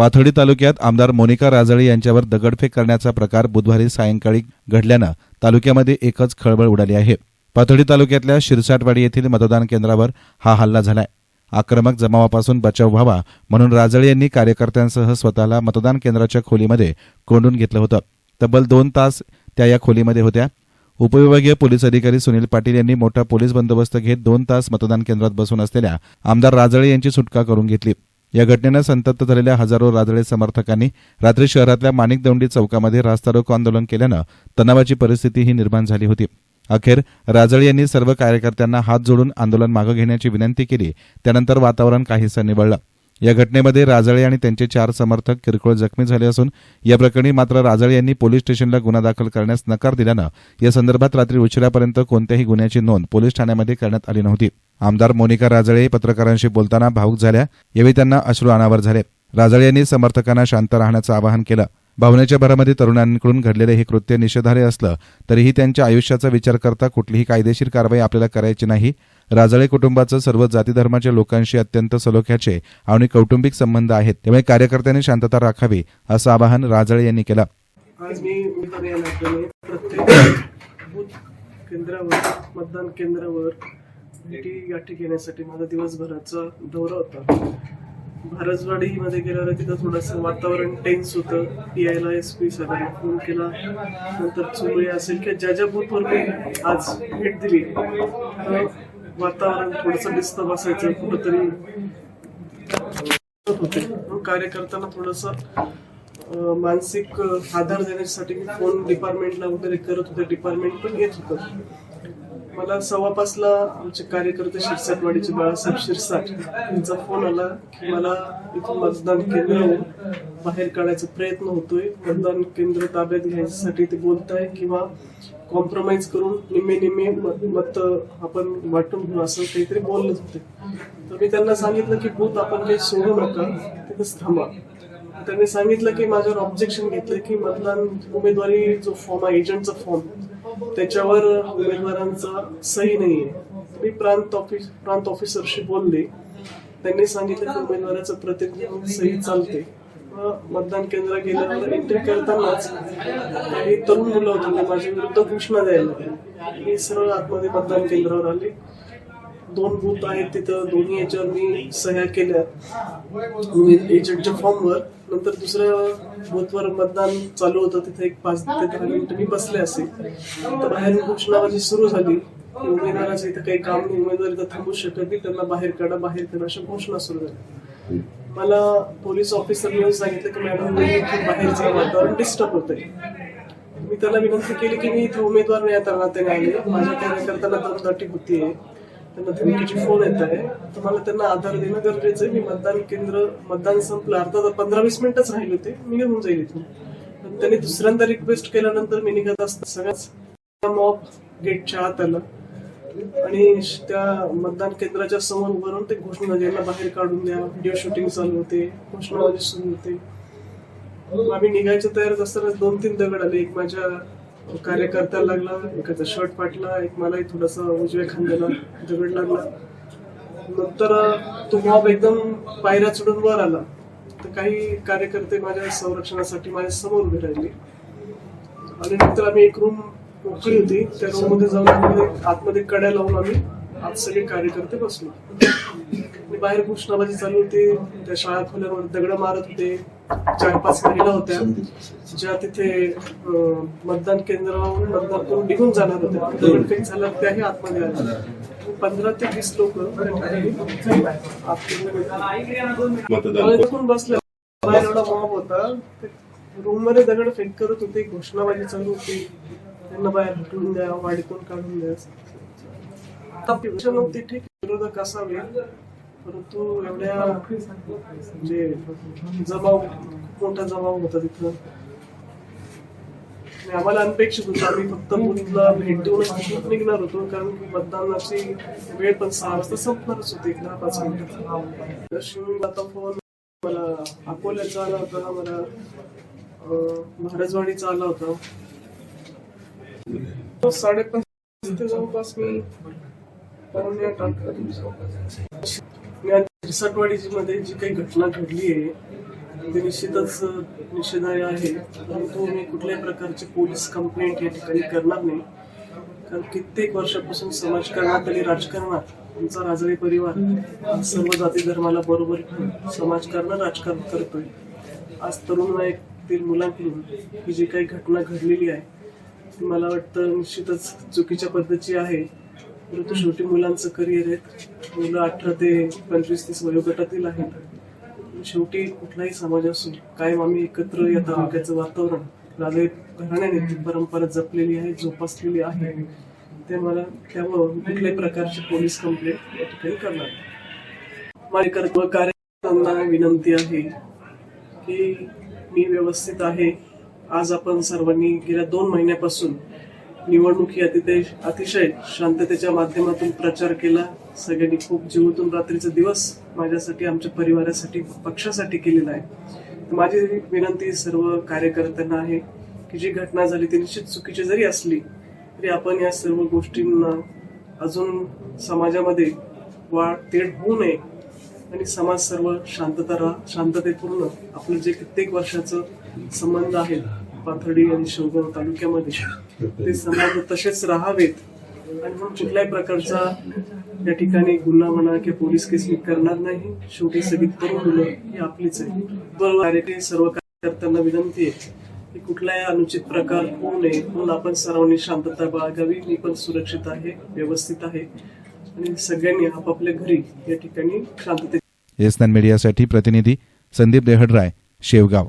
पाथर्डी तालुक्यात आमदार मोनिका राजळे यांच्यावर दगडफेक करण्याचा प्रकार बुधवारी सायंकाळी घडल्यानं तालुक्यामध्ये एकच खळबळ उडाली आहे. पाथर्डी तालुक्यातल्या शिरसाटवाडी येथील मतदान केंद्रावर हा हल्ला झालाय. आक्रमक जमावापासून बचाव व्हावा म्हणून राजळे यांनी कार्यकर्त्यांसह स्वतःला मतदान केंद्राच्या खोलीमध्ये कोंडून घेतलं होतं. तब्बल दोन तास त्या या खोलीमध्ये होत्या. उपविभागीय पोलीस अधिकारी सुनील पाटील यांनी मोठा पोलीस बंदोबस्त घेत दोन तास मतदान केंद्रात बसून असलेल्या आमदार राजळे यांची सुटका करून घेतली. या घटनेनं संतप्त झालेल्या हजारो राजळे समर्थकांनी रात्री शहरातल्या माणिक दौंडी चौकामध्ये रास्ता रोको आंदोलन केल्यानं तणावाची परिस्थितीही निर्माण झाली होती. अखेर राजळे यांनी सर्व कार्यकर्त्यांना हात जोडून आंदोलन मागे घेण्याची विनंती केली. त्यानंतर वातावरण काहीसं निवळलं. या घटनेमध्ये राजळे आणि त्यांचे चार समर्थक किरकोळ जखमी झाले असून या प्रकरणी मात्र राजळे यांनी पोलीस स्टेशनला गुन्हा दाखल करण्यास नकार दिल्यानं या संदर्भात रात्री उशिरापर्यंत कोणत्याही गुन्ह्याची नोंद पोलीस ठाण्यामध्ये करण्यात आली नव्हती. आमदार मोनिका राजळे पत्रकारांशी बोलताना भावूक झाल्या. यावेळी त्यांना अश्रू अनावर झाले. राजळे यांनी समर्थकांना शांत राहण्याचं आवाहन केलं. भावनेच्या भरामध्ये तरुणांकडून घडलेले हे कृत्य निषेधार्ह असलं तरीही त्यांच्या आयुष्याचा विचार करता कुठलीही कायदेशीर कारवाई आपल्याला करायची नाही. राजळे कुटुंबाचं सर्व जाती धर्माच्या लोकांशी अत्यंत सलोख्याचे आणि कौटुंबिक संबंध आहेत. त्यामुळे कार्यकर्त्यांनी शांतता राखावी असं आवाहन राजळे यांनी केलं. केंद्रावर मतदान केंद्रावर भेटी गाठी घेण्यासाठी माझा दिवसभराचा दौरा होता. भारजवाडीमध्ये गेल्यावर तिथं थोडंसं वातावरण टेन्स होतं. पी आयला एस पी सगळ्यांना फोन केला. नंतर चुंबळी असेल किंवा ज्या ज्या बूथवर मी आज भेट दिली तर वातावरण थोडंसं डिस्टर्ब असायचं कुठंतरी होते मग कार्यकर्त्यांना थोडस मानसिक आधार देण्यासाठी मी फोन डिपार्टमेंटला वगैरे करत होते. डिपार्टमेंट पण घेत होतं. मला सव्वा पाचला आमचे कार्यकर्ते शिरसाटवाडीचे बाळासाहेब शिरसाट यांचा फोन आला की मला इथून मतदान केंद्रावरून बाहेर काढायचा प्रयत्न होतोय. मतदान केंद्र ताब्यात घ्यायसाठी ते बोलताय किंवा कॉम्प्रोमाइज करून निम्मे निम्मे मत मत आपण वाटून घेऊ असं काहीतरी बोलत होते. तर मी त्यांना सांगितलं की बूथ आपण काही सोडू नका. तिथेच थांबा. त्यांनी सांगितलं की माझ्यावर ऑब्जेक्शन घेतलं की मतदान उमेदवारी जो फॉर्म आहे एजंटचा फॉर्म त्याच्यावर उमेदवारांचा सही नाहीये. मी प्रांत ऑफिस प्रांत ऑफिसरशी बोलले. त्यांनी सांगितलं की उमेदवाराचं प्रतिनिधी सही चालते. मतदान केंद्र गेल्यावर एंट्री करतानाच काही तरुण मुलं होते म्हणजे माझी माझ्या विरुद्ध घोषणा द्यायला मी सरळ आतमध्ये मतदान केंद्रावर आले. दोन बूथ आहेत तिथं दोन्ही याच्यावर मी सह्या केल्या. एजंटच्या फॉर्मवर नंतर दुसऱ्या बूथवर मतदान चालू होतं तिथे एक पाच ते दहा मिनिटं मी बसले असे. तर बाहेरून घोषणाबाजी सुरू झाली. उमेदवाराचं इथं काही काम नाही उमेदवार इथं थांबू शकत नाही त्यांना बाहेर काढा बाहेर काढा अशा घोषणा सुरू झाल्या. मला पोलीस ऑफिसर येऊन सांगितलं की मॅडम बाहेरचं वातावरण डिस्टर्ब होतंय. मी त्याला विनंती केली की मी इथे उमेदवार नाही आता नात्याने आले माझ्या कार्यकर्त्यांना दमदाटी होतीये त्यांना धमकीचे फोन येत आहे. तर मला त्यांना आधार देणं गरजेचं आहे. मी मतदान केंद्र मतदान संपलं. अर्धा पंधरा वीस मिनिटच राहिले होते. मी निघून जाईल इथून. पण त्यांनी दुसऱ्यांदा रिक्वेस्ट केल्यानंतर मी निघत असता. सगळ्याच मॉब गेटच्या आत आलं आणि त्या मतदान केंद्राच्या समोर उभं राहून ते घोषणा द्यायला बाहेर काढून द्या. व्हिडिओ शूटिंग चालू होते. घोषणाबाजी सुरू होते. आम्ही निघायच्या तयारीत असताना दोन तीन दगड आले. एक माझ्या कार्यकर्त्याला लागला एकाचा शर्ट फाटला एक मलाही थोडासा उजव्या खांद्याला दगड लागला. नंतर तो मॉब एकदम पायऱ्या चढून वर आला. तर काही कार्यकर्ते माझ्या संरक्षणासाठी माझ्यासमोर उभे राहिले. आणि नंतर आम्ही एक रूम मोकळी होती. त्या रूममध्ये जाऊन आतमध्ये आतमध्ये कड्या लावून आम्ही आज सगळे कार्यकर्ते बसलो. बाहेर घोषणाबाजी चालू होती. त्या शाळा खोल्यावर दगड मारत होते. चार पाच महिला होत्या ज्या तिथे मतदान केंद्रावरून मतदान करून निघून जाणार होत्या दगडफेक झाल्यावर त्याही आतमध्ये आल्या पंधरा ते वीस लोक मतदान पण बसले. बाहेर एवढा मॉब होता. रूममध्ये दगड फेक करत होते. घोषणाबाजी चालू होती. त्यांना बाहेर हटवून द्या वाडीतून काढून द्या. आता ठीक विरोधक असावे. परंतु एवढ्या म्हणजे जमाव मोठा जमाव होता तिथं आम्हाला अनपेक्षित होतं. आम्ही फक्त बूथला भेट तिथून निघणार होतो कारण मतदानाची वेळ पण सहा वाजता संपणारच होती. एक दहा पाच मिनिटात शिवून आता फोन मला अकोल्याचा आला होता. मला महाराजवाडीचा आला होता. साडेपाच ते जवळपास मी पावणे आठ मी मध्ये जी काही घटना घडली आहे ते निश्चितच निषेधार्ह आहे. परंतु मी कुठल्याही प्रकारची पोलीस कंप्लेंट या ठिकाणी करणार नाही. कारण कित्येक वर्षापासून समाजकारणात आणि राजकारणात आमचा राजवी परिवार सर्व जाती धर्माला बरोबर घेऊन समाजकारण राजकारण करतोय. आज तरुण नायकतील मुलांकडून ही जी काही घटना घडलेली आहे ती मला वाटतं निश्चितच चुकीच्या पद्धतीची आहे. परंतु शेवटी मुलांचं करिअर आहे. मुलं अठरा ते पंचवीस तीस वयोगटातील आहेत. शेवटी कुठलाही समाज असून कायम आम्ही एकत्र या तालुक्याचं वातावरण राजे घराण्याने ती परंपरा जपलेली आहे जोपासलेली आहे ते मला त्यामुळं कुठल्याही प्रकारची पोलीस कंप्लेंट या ठिकाणी करणार माझे कर्तव्य कार्यकर्त्यांना विनंती आहे की मी व्यवस्थित आहे. आज आपण सर्वांनी गेल्या दोन महिन्यापासून निवडणुकी अतिशय अतिशय शांततेच्या माध्यमातून प्रचार केला. सगळ्यांनी खूप जीवतून रात्रीचा दिवस माझ्यासाठी आमच्या परिवारासाठी पक्षासाठी केलेला आहे. माझी विनंती सर्व कार्यकर्त्यांना आहे की जी घटना झाली ती निश्चित चुकीची जरी असली तरी आपण या सर्व गोष्टींना अजून समाजामध्ये वाढ तेढ होऊ नये आणि समाज सर्व शांतता राहा. शांततेपूर्ण आपलं जे कित्येक वर्षाचं संबंध आहे पाथर्डी आणि शिवगाव तालुक्यामध्ये. ते समाज तसेच राहावेत. आणि म्हणून कुठल्याही प्रकारचा या ठिकाणी गुन्हा म्हणा किंवा पोलीस केस मी करणार नाही. शेवटी सगळी तरुण मुलं ही आपलीच आहे. बरोबर सर्व कार्यकर्त्यांना विनंती आहे की कुठलाही अनुचित प्रकार होऊ नये म्हणून आपण सर्वांनी शांतता बाळगावी. मी पण सुरक्षित आहे व्यवस्थित आहे. आणि सगळ्यांनी आपापल्या घरी या ठिकाणी शांतते एस मीडियासाठी प्रतिनिधी संदीप देहडराय शेवगाव.